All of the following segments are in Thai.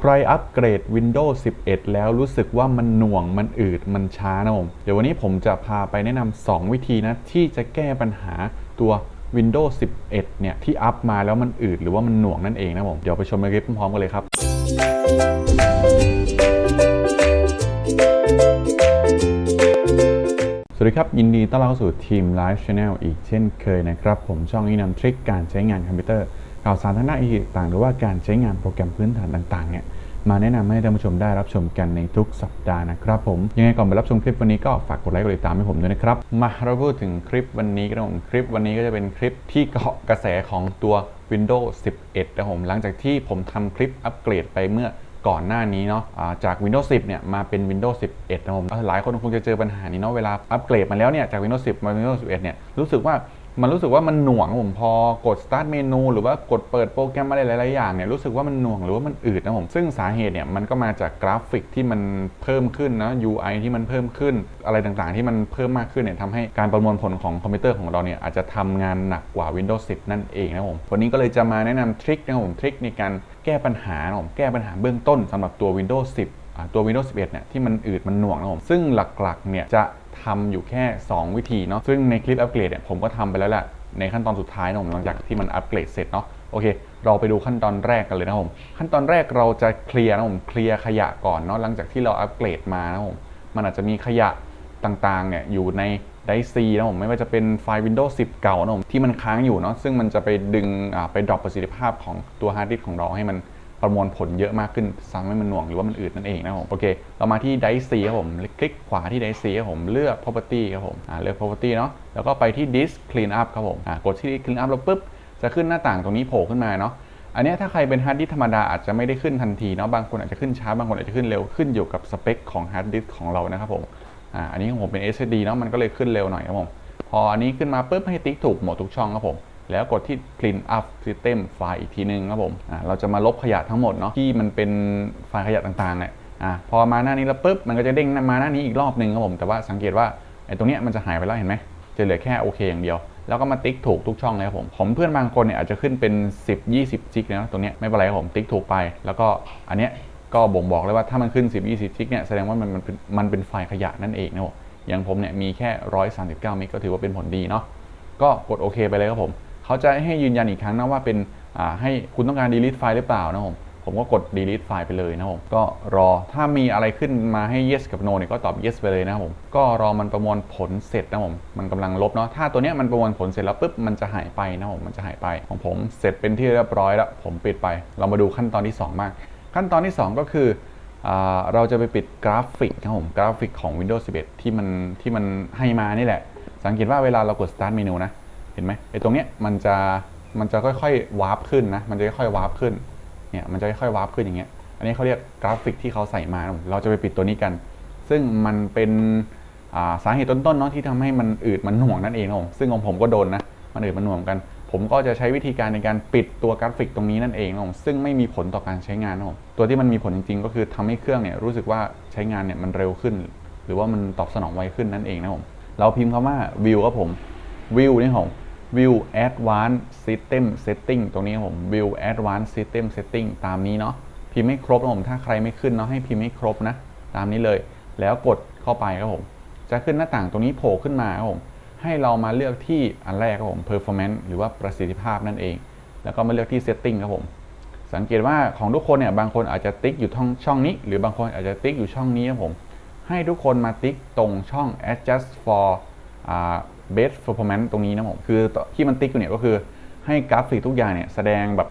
ใครอัปเกรด Windows 11 แล้วรู้สึกว่ามันหน่วงมันอืดมันช้านะผม เดี๋ยววันนี้ผมจะพาไปแนะนำ2วิธีนะ ที่จะแก้ปัญหาตัว Windows 11 เนี่ย ที่อัพมาแล้วมันอืดหรือว่ามันหน่วงนั่นเองนะผม เดี๋ยวไปชมคลิปพร้อมกันเลยครับสวัสดีครับ ยินดีต้อนรับเข้าสู่ทีม Live Channel อีกเช่นเคยนะครับ ผมช่องนี้นำทริคการใช้งานคอมพิวเตอร์ ข่าวสารทางด้านไอทีต่าง หรือว่าการใช้งานโปรแกรมพื้นฐานต่างๆเนี่ยมาแนะนำให้ท่านผู้ชมได้รับชมกันในทุกสัปดาห์นะครับผม ยังไงก่อนไปรับชมคลิปวันนี้ก็ฝากกดไลค์กดติดตามให้ผมด้วยนะครับ มาเราพูดถึงคลิปวันนี้กันผมคลิปวันนี้ก็จะเป็นคลิปที่เกาะกระแสของตัว Windows 11นะผมหลังจากที่ผมทำคลิปอัปเกรดไปเมื่อก่อนหน้านี้เนาะจาก Windows 10 เนี่ย มาเป็น Windows 11 นะผม หลายคนคงจะเจอปัญหานี้เนาะ เวลาอัปเกรดมาแล้วเนี่ย จาก Windows 10 มา Windows 11 เนี่ย รู้สึกว่า มันรู้สึกว่ามันหน่วงผมพอกด Start เมนู หรือว่ากดเปิดโปรแกรมอะไรหลายๆอย่างเนี่ยรู้สึกว่ามันหน่วงหรือว่ามันอืดนะผมซึ่งสาเหตุเนี่ยมันก็มาจากกราฟิกที่มันเพิ่มขึ้นนะ UI ที่มันเพิ่มขึ้น อะไรต่างๆ ที่มันเพิ่มมากขึ้นเนี่ยทำให้การประมวลผลของคอมพิวเตอร์ของเราเนี่ยอาจจะทำงานหนักกว่า Windows 10 นั่นเองนะผมวันนี้ก็เลยจะมาแนะนำทริคนะผมทริคในการแก้ปัญหานะผมแก้ปัญหาเบื้องต้นสำหรับตัว Windows 10ตัว Windows 11 เนี่ยที่มันอืดมันหน่วงนะผมซึ่งหลักๆ เนี่ยจะ ทำอยู่แค่ 2 วิธีเนาะซึ่งในคลิปอัปเกรดเนี่ยผมก็ทำไปแล้วแหละในขั้นตอนสุดท้ายนะผมหลังจากที่มันอัปเกรดเสร็จเนาะโอเค เราไปดูขั้นตอนแรกกันเลยนะผมขั้นตอนแรกเราจะเคลียร์นะผมเคลียร์ขยะก่อนเนาะหลังจากที่เราอัปเกรดมานะผมมันอาจจะมีขยะต่างๆเนี่ยอยู่ในไดซีนะผมไม่ว่าจะเป็นไฟล์ Windows 10 เก่านะผมที่มันค้างอยู่เนาะซึ่งมันจะไปดึงไปดรอปประสิทธิภาพของตัวฮาร์ดดิสก์ของเราให้มัน ประมวลผลเยอะมากขึ้นซ้ำให้มันหน่วงหรือว่ามันอืดนั่นเองนะครับผมโอเค เรามาที่ Dice C ครับผมคลิกขวาที่ Dice C ครับผมเลือก property ครับผมเลือก property เนาะแล้วก็ไปที่ disk clean up ครับผมกดที่ clean up แล้วปุ๊บจะขึ้นหน้าต่างตรงนี้โผล่ขึ้นมาเนาะอันนี้ถ้าใครเป็นฮาร์ดดิสธรรมดาอาจจะไม่ได้ขึ้นทันทีเนาะบางคนอาจจะขึ้นช้าบางคนอาจจะขึ้นเร็วขึ้นอยู่กับสเปคของฮาร์ดดิสของเรานะครับผมอันนี้ของผมเป็น SSD เนาะมันก็เลยขึ้นเร็วหน่อยครับผมพออันนี้ขึ้นมาปุ๊บให้ติ๊กถูกหมดทุกช่องครับผม แล้วกดที่ clean up system ไฟล์อีกทีนึงครับผมเราจะมาลบขยะทั้งหมดเนาะที่มันเป็นไฟล์ขยะต่างๆเนี่ยพอมาหน้านี้แล้วปุ๊บมันก็จะเด้งมาหน้านี้อีกรอบหนึ่งครับผมแต่ว่าสังเกตว่าไอ้ตรงเนี้ยมันจะหายไปแล้วเห็นไหมจะเหลือแค่โอเคอย่างเดียว แล้วก็มาติ๊กถูกทุกช่องเลยครับผมผมเพื่อนบางคนเนี่ยอาจจะขึ้นเป็น 10 20จิกนะตรงเนี้ยไม่เป็นไรครับผมติ๊กถูกไป แล้วก็อันเนี้ยก็บ่งบอกเลยว่าถ้ามันขึ้น 10 20จิกเนี่ยแสดงว่ามันมันเป็นมันเป็นไฟล์ขยะนั่นเองนะผมอย่างผมเนี่ยมีแค่ 139เมกก็ถือว่าเป็นผลดีเนาะก็กดโอเคไปเลยครับผม เขาจะให้ยืนยันอีกครั้งนะว่าเป็นให้คุณต้องการ delete ไฟล์หรือเปล่านะผมผมก็กด delete ไฟล์ไปเลยนะผมก็รอถ้ามีอะไรขึ้นมาให้ yes กับ no เนี่ยก็ตอบ yes ไปเลยนะผมก็รอมันประมวลผลเสร็จนะผมมันกำลังลบเนาะถ้าตัวเนี้ยมันประมวลผลเสร็จแล้วปุ๊บมันจะหายไปนะผมมันจะหายไปของผมเสร็จเป็นที่เรียบร้อยแล้วผมปิดไป เรามาดูขั้นตอนที่ 2 มาก ขั้นตอนที่ 2 ก็คือเราจะไปปิดกราฟิกครับผมกราฟิกของ Windows 11 ที่มันที่มันให้มานี่แหละ สังเกตว่าเวลาเรากด start menu นะ ห็นไหมไอ้ตรงเนี้ยมันจะมันจะค่อยๆวาร์ปขึ้นนะ มันจะค่อยๆวาร์ปขึ้น เนี่ย มันจะค่อยๆวาร์ปขึ้นอย่างเงี้ย อันนี้เขาเรียกกราฟิกที่เขาใส่มา เราจะไปปิดตัวนี้กัน ซึ่งมันเป็นาสาเหตุต้นๆเนาะที่ทำให้มันอืดมันหน่วงนั่นเองนะผมซึ่งของผมก็โดนนะ มันอืดมันหน่วงกัน ผมก็จะใช้วิธีการในการปิดตัวกราฟิกตรงนี้นั่นเองนะผมซึ่งไม่มีผลต่อการใช้งานนะผมตัวที่มันมีผลจริงๆ ก็คือทำให้เครื่องเนี่ยรู้สึกว่าใช้งานเนี่ยมันเร็วขึ้น หรือว่ามันตอบสนองไวขึ้นนั่นเองนะผม เราพิมพ์คำว่า view ครับผม view นี่ผม view advanced system setting ตรงนี้ครับผม view advanced system setting ตามนี้เนาะพิมพ์ให้ครบนะผมถ้าใครไม่ขึ้นเนาะให้พิมพ์ให้ครบนะ ตามนี้เลย แล้วกดเข้าไปครับผม จะขึ้นหน้าต่างตรงนี้โผล่ขึ้นมาครับผมให้เรามาเลือกที่อันแรกครับผม performance หรือว่าประสิทธิภาพนั่นเอง แล้วก็มาเลือกที่ setting ครับผม สังเกตว่าของทุกคนเนี่ยบางคนอาจจะติ๊กอยู่ช่องช่องนี้ หรือบางคนอาจจะติ๊กอยู่ช่องนี้ครับผมให้ทุกคนมาติ๊กตรงช่อง adjust for อ่า best performance ตรงนี้นะผม คือที่มันติ๊กอยู่เนี่ยก็คือให้กราฟิกทุกอย่างเนี่ยแสดงแบบ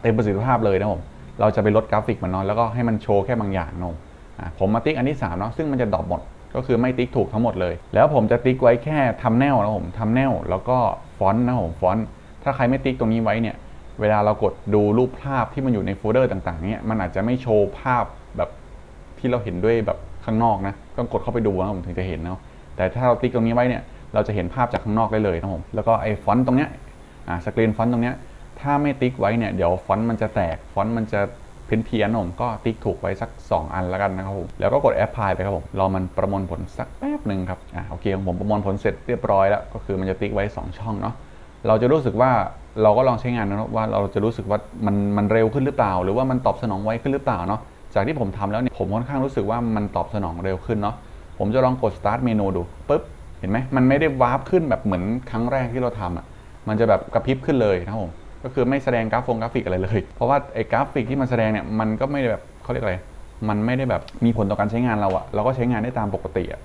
เต็มประสิทธิภาพเลยนะผม เราจะไปลดกราฟิกมันน้อยแล้วก็ให้มันโชว์แค่บางอย่างนะผมอ่าผมมาติ๊กอันที่3เนาะซึ่งมันจะดรอปหมด ก็คือไม่ติ๊กถูกทั้งหมดเลย แล้วผมจะติ๊กไว้แค่ทำแนวนะผมทำแนวแล้วก็ฟอนต์นะผมฟอนต์ถ้าใครไม่ติ๊กตรงนี้ไว้เนี่ยเวลาเรากดดูรูปภาพที่มันอยู่ในโฟลเดอร์ต่างๆเนี่ยมันอาจจะไม่โชว์ภาพแบบที่เราเห็นด้วยแบบข้างนอกนะต้องกดเข้าไปดูนะผมถึงจะเห็นเนาะแต่ถ้าเราติ๊กตรงนี้ไว้เนี่ย เราจะเห็นภาพจากข้างนอกได้เลยนะผมแล้วก็ไอ้ฟอนต์ตรงเนี้ยสกรีนฟอนต์ตรงเนี้ยถ้าไม่ติ๊กไว้เนี่ยเดี๋ยวฟอนต์มันจะแตกฟอนต์มันจะเพี้ยนเพียนๆผมก็ติ๊กถูกไว้สัก 2 อันแล้วกันนะครับผมแล้วก็กดแอปพลายไปครับผมรอมันประมวลผลสักแป๊บหนึ่งครับอ่าโอเคของผมประมวลผลเสร็จเรียบร้อยแล้วก็คือมันจะติ๊กไว้ 2 ช่องเนาะเราจะรู้สึกว่าเราก็ลองใช้งานนะว่าเราจะรู้สึกว่ามันมันเร็วขึ้นหรือเปล่า หรือว่ามันตอบสนองไวขึ้นหรือเปล่าเนาะจากที่ผมทำแล้วเนี่ยผมค่อนข้างรู้สึกว่ามันตอบสนองเร็วขึ้นเนาะผมจะลองกด start เมนูดูปุ๊บ เห็นไหมมันไม่ได้วาร์ปขึ้นแบบเหมือนครั้งแรกที่เราทำอะมันจะแบบกระพริบขึ้นเลยนะผมก็คือไม่แสดงกราฟงกราฟิกอะไรเลย เพราะว่าไอ้กราฟิกที่มันแสดงเนี่ยมันก็ไม่ได้แบบเขาเรียกอะไรมันไม่ได้แบบมีผลต่อการใช้งานเราอะเราก็ใช้งานได้ตามปกติอะ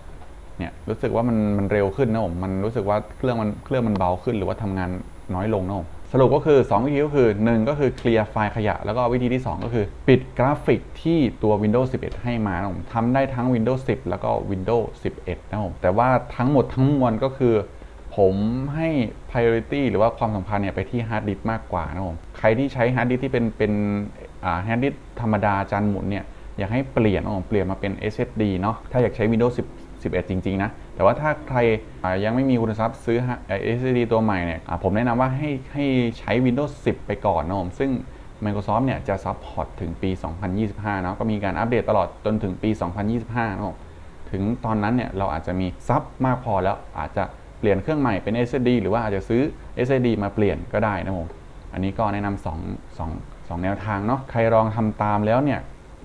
เนี่ยรู้สึกว่ามันมันเร็วขึ้นนะผมมันรู้สึกว่าเครื่องมันเครื่องมันเบาขึ้นหรือว่าทำงานน้อยลงนะผม สรุปก็คือ 2 วิธีก็คือ 1 ก็คือเคลียร์ไฟล์ขยะ แล้วก็วิธีที่ 2 ก็คือ ปิดกราฟิกที่ตัว Windows 11 ให้มาผมทำได้ทั้ง Windows 10 แล้วก็ Windows 11 นะผมแต่ว่าทั้งหมดทั้งมวลก็คือ ผมให้ priority หรือว่าความสำคัญเนี่ยไปที่ฮาร์ดดิสก์มากกว่านะผมใครที่ใช้ฮาร์ดดิสก์ที่เป็นเป็นฮาร์ดดิสก์ธรรมดาจานหมุนเนี่ยอยากให้เปลี่ยนออกเปลี่ยนมาเป็น SSD เนาะถ้าอยากใช้ Windows 10 11 จริง ๆ นะ แต่ว่าถ้าใครยังไม่มีคุณทรัพย์ซื้อฮะเอ่อ SSD ตัวใหม่เนี่ยผมแนะนำว่าให้ให้ใช้ Windows 10 ไปก่อนนะผมซึ่ง Microsoft เนี่ยจะซัพพอร์ตถึงปี 2025นะก็มีการอัปเดตตลอดจนถึงปี 2025นะถึงตอนนั้นเนี่ยเราอาจจะมีซับมากพอแล้วอาจจะเปลี่ยนเครื่องใหม่เป็น SSD หรือว่าอาจจะซื้อ SSD มาเปลี่ยนก็ได้นะผมอันนี้ก็แนะนำสองสองสองแนวทางเนาะใครลองทำตามแล้วเนี่ย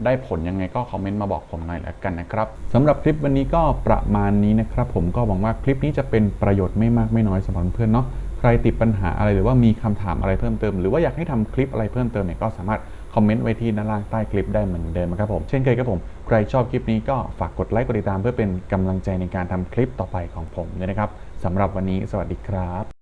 ได้ผลยังไงก็คอมเมนต์มาบอกผมหน่อยแล้วกันนะครับสำหรับคลิปวันนี้ก็ประมาณนี้นะครับผมก็หวังว่าคลิปนี้จะเป็นประโยชน์ไม่มากไม่น้อยสำหรับเพื่อนเนาะใครติดปัญหาอะไรหรือว่ามีคำถามอะไรเพิ่มเติม หรือว่าอยากให้ทำคลิปอะไรเพิ่มเติมเนี่ยก็สามารถคอมเมนต์ไว้ที่ด้านล่างใต้คลิปได้เหมือนเดิมนะครับผม เช่นเคยครับผม ใครชอบคลิปนี้ก็ฝากกดไลค์กดติดตามเพื่อเป็นกำลังใจในการทำคลิปต่อไปของผมด้วยนะครับสำหรับวันนี้สวัสดีครับ